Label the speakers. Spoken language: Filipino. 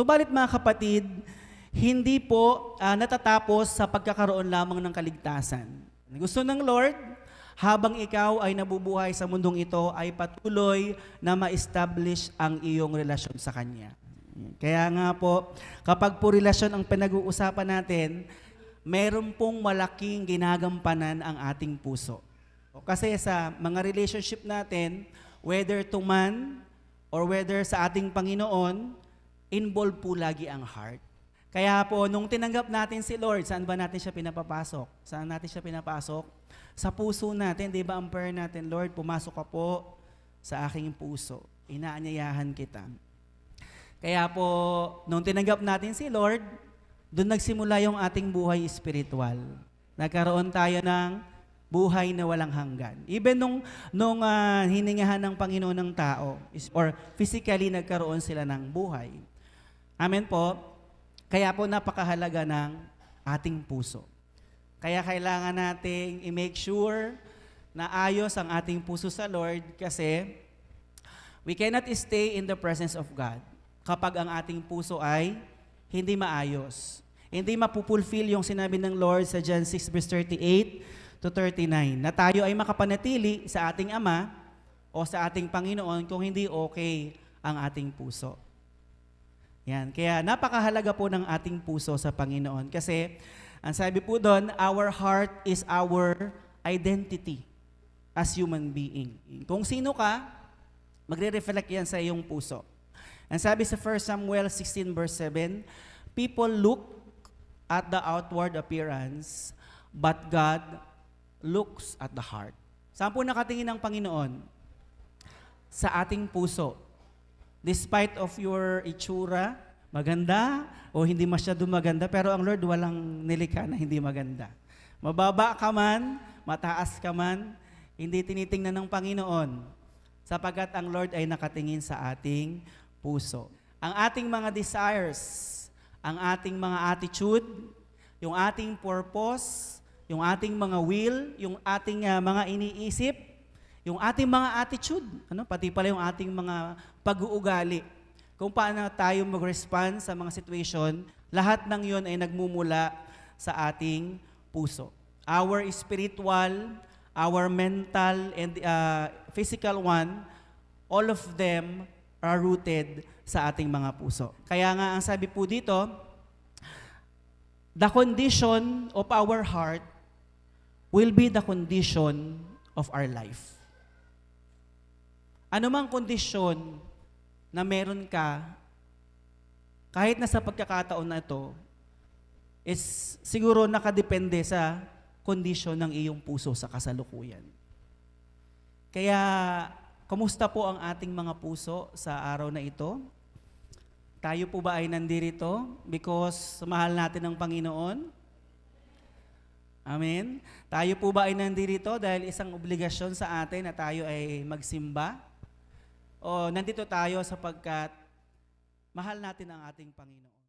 Speaker 1: Subalit mga kapatid, hindi po ah, natatapos sa pagkakaroon lamang ng kaligtasan. Gusto ng Lord, habang ikaw ay nabubuhay sa mundong ito, ay patuloy na ma-establish ang iyong relasyon sa Kanya. Kaya nga po, kapag po relasyon ang pinag-uusapan natin, meron pong malaking ginagampanan ang ating puso. Kasi sa mga relationship natin, whether to man or whether sa ating Panginoon, involved po lagi ang heart. Kaya po, nung tinanggap natin si Lord, saan ba natin siya pinapapasok? Saan natin siya pinapasok? Sa puso natin, di ba ang prayer natin, Lord, pumasok ka po sa aking puso. Inaanyayahan kita. Kaya po, nung tinanggap natin si Lord, doon nagsimula yung ating buhay spiritual. Nagkaroon tayo ng buhay na walang hanggan. Even nung, nung ah, hiningahan ng Panginoon ng tao, is- or physically nagkaroon sila ng buhay. Amen po. Kaya po napakahalaga ng ating puso. Kaya kailangan nating i-make sure na ayos ang ating puso sa Lord kasi we cannot stay in the presence of God kapag ang ating puso ay hindi maayos. Hindi mapupulfill yung sinabi ng Lord sa John 6 verse 38 to 39 na tayo ay makapanatili sa ating Ama o sa ating Panginoon kung hindi okay ang ating puso. Yan. Kaya napakahalaga po ng ating puso sa Panginoon kasi ang sabi po doon, our heart is our identity as human being. Kung sino ka, magre-reflect yan sa iyong puso. Ang sabi sa 1 Samuel 16 verse 7, people look at the outward appearance, but God looks at the heart. Saan po nakatingin ang Panginoon? Sa ating puso. Despite of your itsura, maganda o hindi masyado maganda, pero ang Lord walang nilikha na hindi maganda. Mababa ka man, mataas ka man, hindi tinitingnan ng Panginoon sapagkat ang Lord ay nakatingin sa ating puso. Ang ating mga desires, ang ating mga attitude, yung ating purpose, yung ating mga will, yung ating ah, mga iniisip, yung ating mga attitude, ano, pati pala yung ating mga pag-uugali. Kung paano tayo mag-respond sa mga situation, lahat ng yon ay nagmumula sa ating puso. Our spiritual, our mental, and uh, physical one, all of them are rooted sa ating mga puso. Kaya nga ang sabi po dito, the condition of our heart will be the condition of our life. Ano mang kondisyon na meron ka, kahit na sa pagkakataon na ito, is siguro nakadepende sa kondisyon ng iyong puso sa kasalukuyan. Kaya, kamusta po ang ating mga puso sa araw na ito? Tayo po ba ay nandirito because mahal natin ang Panginoon? Amen? Tayo po ba ay nandirito dahil isang obligasyon sa atin na tayo ay magsimba? O nandito tayo sapagkat mahal natin ang ating Panginoon?